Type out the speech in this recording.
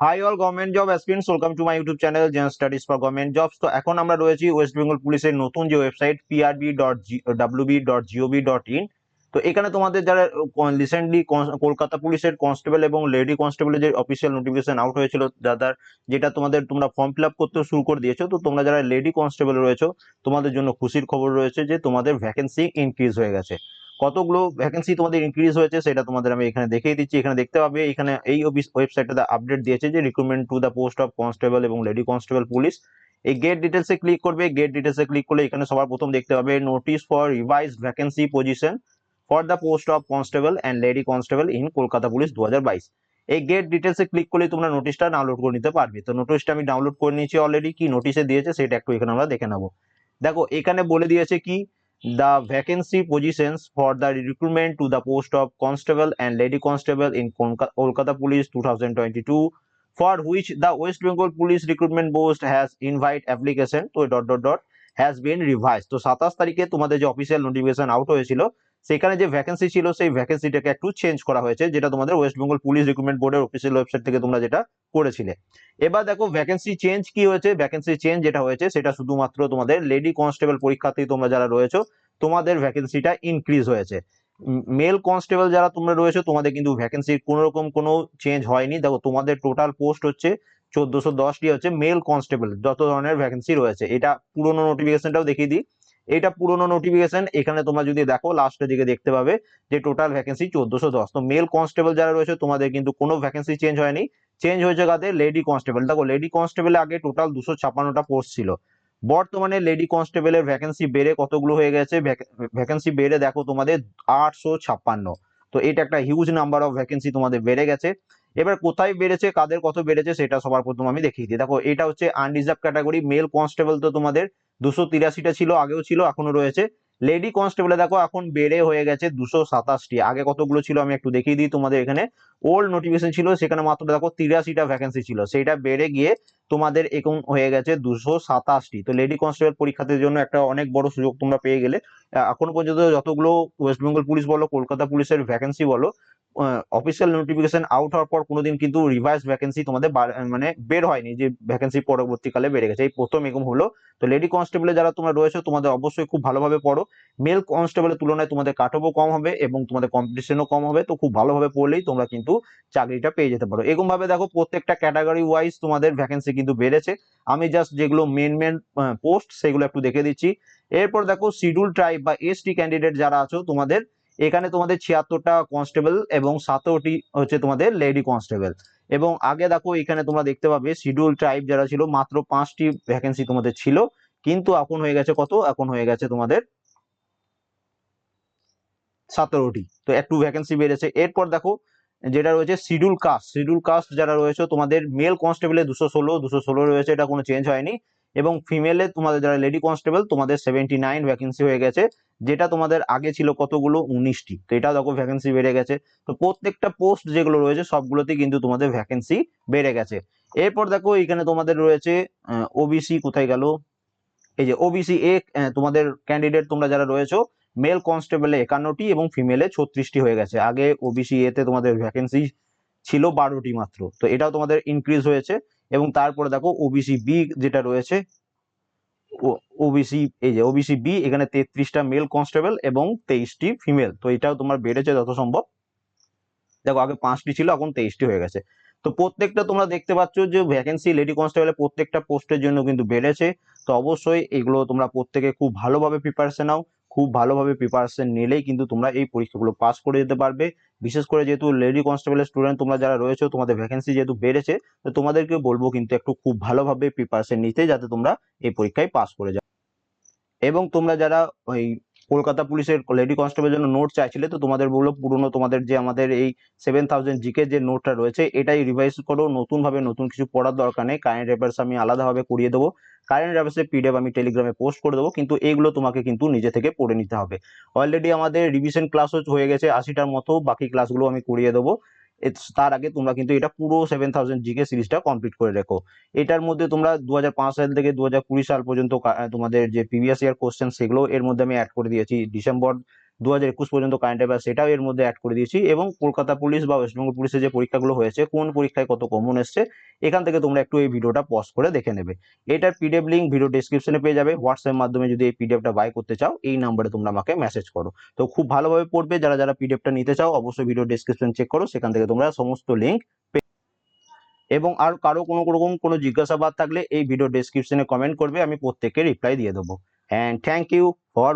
Hi all government job aspirants welcome to my YouTube channel Zen studies for government jobs তো এখন আমরা রয়েছি West Bengal পুলিশের নতুন যে website PRB dot WB dot GOV dot in তো এখানে তোমাদের যারা রিসেন্টলি কলকাতা পুলিশের কনস্টেবল এবং লেডি কনস্টেবলের যে অফিসিয়াল নোটিফিকেশন আউট হয়েছিল যাদের যেটা তোমাদের, তোমরা ফর্ম ফিল আপ করতে শুরু করে দিয়েছ, তো তোমরা যারা লেডি কনস্টেবল রয়েছো, তোমাদের জন্য খুশির খবর রয়েছে যে তোমাদের ভ্যাকেন্সি ইনক্রিজ হয়ে গেছে। কতগুলো ভ্যাকেন্সি তোমাদের ইনক্রিজ হয়েছে সেটা তোমাদের আমি এখানে দেখিয়ে দিচ্ছি। এখানে দেখতে পাবে, এখানে এই ওয়েবসাইটটাতে আপডেট দিয়েছে যে recruitment to the post of constable এবং লেডি কনস্টেবল পুলিশ এই গেট ডিটেলসে ক্লিক করবে গেট ডিটেলসে ক্লিক করলে এখানে সবার প্রথম দেখতে পাবে notice for revise vacancy position for the post of constable and lady constable in Kolkata police দু হাজার বাইশ। এই গেট ডিটেলসে ক্লিক করলে তোমরা নোটিশটা ডাউনলোড করে নিতে পারবে। তো নোটিশটা আমি ডাউনলোড করে নিয়েছি অলরেডি কি নোটিশে দিয়েছে সেটা একটু এখানে আমরা দেখে নেব। দেখো, এখানে বলে দিয়েছে কি the vacancy positions for the recruitment to the post of constable and lady constable in Kolkata Police 2022 for which the West Bengal Police Recruitment Board has invite application to dot dot dot has been revised তো সাতাশ তারিখে তোমাদের যে official notification out হয়েছিল সেখানে যে vacancy ছিল, সেই ভ্যাকেন্সিটাকে একটু চেঞ্জ করা হয়েছে, যেটা তোমাদের ওয়েস্ট বেঙ্গল পুলিশ রিক্রুটমেন্ট বোর্ডের অফিসিয়াল ওয়েবসাইট থেকে তোমরা যেটা করেছিলে। এবার দেখো ভ্যাকেন্সি চেঞ্জ কি হয়েছে? ভ্যাকেন্সি চেঞ্জ যেটা হয়েছে, সেটা শুধুমাত্র তোমাদের লেডি কনস্টেবল পরীক্ষার্থী তোমরা যারা রয়েছো, তোমাদের ভ্যাকেন্সিটা ইনক্রিজ হয়েছে। মেল কনস্টেবল যারা তোমরা রয়েছে, তোমাদের কিন্তু ভ্যাকেন্সির কোনো রকম কোনো চেঞ্জ হয়নি। দেখো, তোমাদের টোটাল পোস্ট হচ্ছে চোদ্দশো দশটি হচ্ছে মেল কনস্টেবল যত ধরনের ভ্যাকেন্সি রয়েছে। এটা পুরোনো নোটিফিকেশনটাও দেখিয়ে দিই। এটা পুরোনো নোটিফিকেশন এখানে তোমরা যদি দেখো লাস্টের দিকে দেখতে পাবে যে টোটাল ভ্যাকেন্সি চোদ্দশো দশ। তো মেল কনস্টেবল যারা রয়েছে, তোমাদের কিন্তু কোনো ভ্যাকেন্সি চেঞ্জ হয়নি। চেঞ্জ হয়েছে কাদের? লেডি কনস্টেবল দেখো লেডি কনস্টেবলে আগে টোটাল দুশো ছাপ্পান্নটা পোস্ট ছিল। বর্তমানে লেডি কনস্টেবলের ভ্যাকেন্সি বেড়ে কতগুলো হয়ে গেছে? ভ্যাকেন্সি বেড়ে দেখো তোমাদের আটশো ছাপ্পান্ন। তো এটা একটা হিউজ নাম্বার অফ ভ্যাকেন্সি তোমাদের বেড়ে গেছে। এবার কোথায় বেড়েছে, কাদের কত বেড়েছে সেটা সবার প্রথম আমি দেখিয়ে দিই। দেখো, এটা হচ্ছে আনরিজার্ভ ক্যাটাগরি মেল কনস্টেবল তো তোমাদের দুশো তিরাশিটা ছিল, আগেও ছিল এখনও রয়েছে। লেডি কনস্টেবলে দেখো, এখন বেড়ে হয়ে গেছে দুশো সাতাশটি। আগে কতগুলো ছিল আমি একটু দেখিয়ে দিই তোমাদের এখানে। ওল্ড নোটিফিকেশন ছিল, সেখানে মাত্র দেখো তিরাশিটা ভ্যাকেন্সি ছিল। সেটা বেড়ে গিয়ে তোমাদের এখন হয়ে গেছে দুশো সাতাশটি। তো লেডি কনস্টেবল পরীক্ষার্থীর জন্য একটা অনেক বড় সুযোগ তোমরা পেয়ে গেলে। এখন পর্যন্ত যতগুলো ওয়েস্ট বেঙ্গল পুলিশ বলো কলকাতা পুলিশের ভ্যাকেন্সি বলো অফিসিয়াল নোটিফিকেশন আউট হওয়ার পর কোনোদিন কিন্তু রিভাইস ভ্যাকেন্সি তোমাদের মানে বের হয়নি যে ভ্যাকেন্সি পরবর্তীকালে বেড়ে গেছে। এই প্রথম এরকম হলো। তো লেডি কনস্টেবলে যারা তোমরা রয়েছে, তোমাদের অবশ্যই খুব ভালোভাবে পড়ো। মেল কনস্টেবলের তুলনায় তোমাদের কাটঅফও কম হবে এবং তোমাদের কম্পিটিশনও কম হবে। তো খুব ভালোভাবে পড়লেই তোমরা কিন্তু চাকরিটা পেয়ে যেতে পারো। এরকম ভাবে দেখো প্রত্যেকটা ক্যাটাগরি ওয়াইজ তোমাদের ভ্যাকেন্সি কিন্তু বেড়েছে। আমি জাস্ট যেগুলো মেন মেন পোস্ট সেগুলো একটু দেখে দিচ্ছি। এরপর দেখো শিডিউল ট্রাইব বা এসটি ক্যান্ডিডেট যারা আছো, তোমাদের এখানে তোমাদের ছিয়াত্তরটা কনস্টেবল এবং সতেরোটি হচ্ছে তোমাদের লেডি কনস্টেবল এবং আগে দেখো এখানে তোমরা দেখতে পাবে শিডিউল ট্রাইব যারা ছিল, মাত্র পাঁচটি ভ্যাকেন্সি তোমাদের ছিল। কিন্তু এখন হয়ে গেছে কত? এখন হয়ে গেছে তোমাদের সতেরোটি তো একটু ভ্যাকেন্সি বেড়েছে। এরপর দেখো যেটা রয়েছে শিডিউল কাস্ট শিডিউল কাস্ট যারা রয়েছে, তোমাদের মেল কনস্টেবলে দুশো ষোলো দুশো ষোলো রয়েছে, এটা কোনো চেঞ্জ হয়নি। এবং ফিমেলে তোমাদের যারা লেডি কনস্টেবল তোমাদের সেভেন্টি নাইন ভ্যাকেন্সি হয়ে গেছে। যেটা তোমাদের আগে ছিল কতগুলো? উনিশটি। তো এটা দেখো ভ্যাকেন্সি বেড়ে গেছে। তো প্রত্যেকটা পোস্ট যেগুলো রয়েছে, সবগুলোতে কিন্তু তোমাদের ভ্যাকেন্সি বেড়ে গেছে। এরপর দেখো এখানে তোমাদের রয়েছে ওবিসি কোথায় গেল? এই যে ওবিসি এ তোমাদের ক্যান্ডিডেট তোমরা যারা রয়েছে মেল কনস্টেবলে একান্নটি এবং ফিমেলে ছত্রিশটি হয়ে গেছে। আগে ওবিসি এতে তোমাদের ভ্যাকেন্সি ছিল বারোটি মাত্র। তো এটাও তোমাদের ইনক্রিজ হয়েছে। এবং তারপরে দেখো ওবিসি বি যেটা রয়েছে ওবিসি এই যে ওবিসি বি এখানে তেত্রিশটা মেল কনস্টেবল এবং তেইশটি ফিমেল তো এটাও তোমার বেড়েছে যত সম্ভব দেখো, আগে পাঁচটি ছিল, এখন তেইশটি হয়ে গেছে। তো প্রত্যেকটা তোমরা দেখতে পাচ্ছ যে ভ্যাকেন্সি লেডি কনস্টেবলের প্রত্যেকটা পোস্টের জন্য কিন্তু বেড়েছে। তো অবশ্যই এগুলো তোমরা প্রত্যেকে খুব ভালোভাবে প্রিপারেশন নাও। খুব ভালোভাবে প্রিপারেশন নিলেই কিন্তু তোমরা এই পরীক্ষাগুলো পাস করে যেতে পারবে। বিশেষ করে যেহেতু লেডি কনস্টেবলের স্টুডেন্ট তোমরা যারা রয়েছে, তোমাদের ভ্যাকেন্সি যেহেতু বেড়েছে, তো তোমাদেরকে বলব কিন্তু একটু খুব ভালোভাবে প্রিপারেশন নিতে যাতে তোমরা এই পরীক্ষায় পাস করে যাও। এবং তোমরা যারা ওই কলকাতা পুলিশের লেডি কনস্টেবলের জন্য নোট চাইছিলে, তো তোমাদের বলল পুরনো তোমাদের যে আমাদের এই সেভেন থাউজেন্ড জিকে যে নোটটা রয়েছে, এটাই রিভাইজ করো, নতুনভাবে নতুন কিছু পড়ার দরকার নেই কারেন্ট অ্যাফেয়ার্স আমি আলাদাভাবে করিয়ে দেবো কারেন্ট অ্যাফেয়ার্সের পিডিএফ আমি টেলিগ্রামে পোস্ট করে দেবো, কিন্তু এইগুলো তোমাকে কিন্তু নিজে থেকে পড়ে নিতে হবে। অলরেডি আমাদের রিভিশন ক্লাসও হয়ে গেছে, আশিটার মতো, বাকি ক্লাসগুলো আমি করিয়ে দেবো। তার আগে তোমরা কিন্তু এটা পুরো সেভেন থাউজেন্ড জিকে সিরিজটা কমপ্লিট করে রেখো। এটার মধ্যে তোমরা দু হাজার পাঁচ সাল থেকে দুহাজার কুড়ি সাল পর্যন্ত তোমাদের যে প্রিভিয়াস ইয়ার কোশ্চেন সেগুলো এর মধ্যে আমি অ্যাড করে দিয়েছি। ডিসেম্বর দু হাজার একুশ পর্যন্ত কারেন্ট অ্যাফেয়ার সেটাও এর মধ্যে অ্যাড করে দিয়েছি এবং কলকাতা পুলিশ বা ওয়েস্টবেঙ্গল পুলিশের যে পরীক্ষাগুলো হয়েছে, কোন পরীক্ষায় কত কমন এসছে, এখান থেকে তোমরা একটু এই ভিডিওটা পজ করে দেখে নেবে। এটার পিডিএফ লিঙ্ক ভিডিও ডিসক্রিপশনে পেয়ে যাবে। হোয়াটসঅ্যাপ মাধ্যমে যদি এই পিডিএফটা বাই করতে চাও, এই নাম্বারে তোমরা আমাকে মেসেজ করো। তো খুব ভালোভাবে পড়বে, যারা যারা পিডিএফটা নিতে চাও, অবশ্যই ভিডিও ডিসক্রিপশন চেক করো, সেখান থেকে তোমরা সমস্ত লিঙ্ক এবং আর কারও কোনো রকম কোনো জিজ্ঞাসাবাদ থাকলে এই ভিডিও ডেসক্রিপশনে কমেন্ট করবে, আমি প্রত্যেককে রিপ্লাই দিয়ে দেবো। And thank you for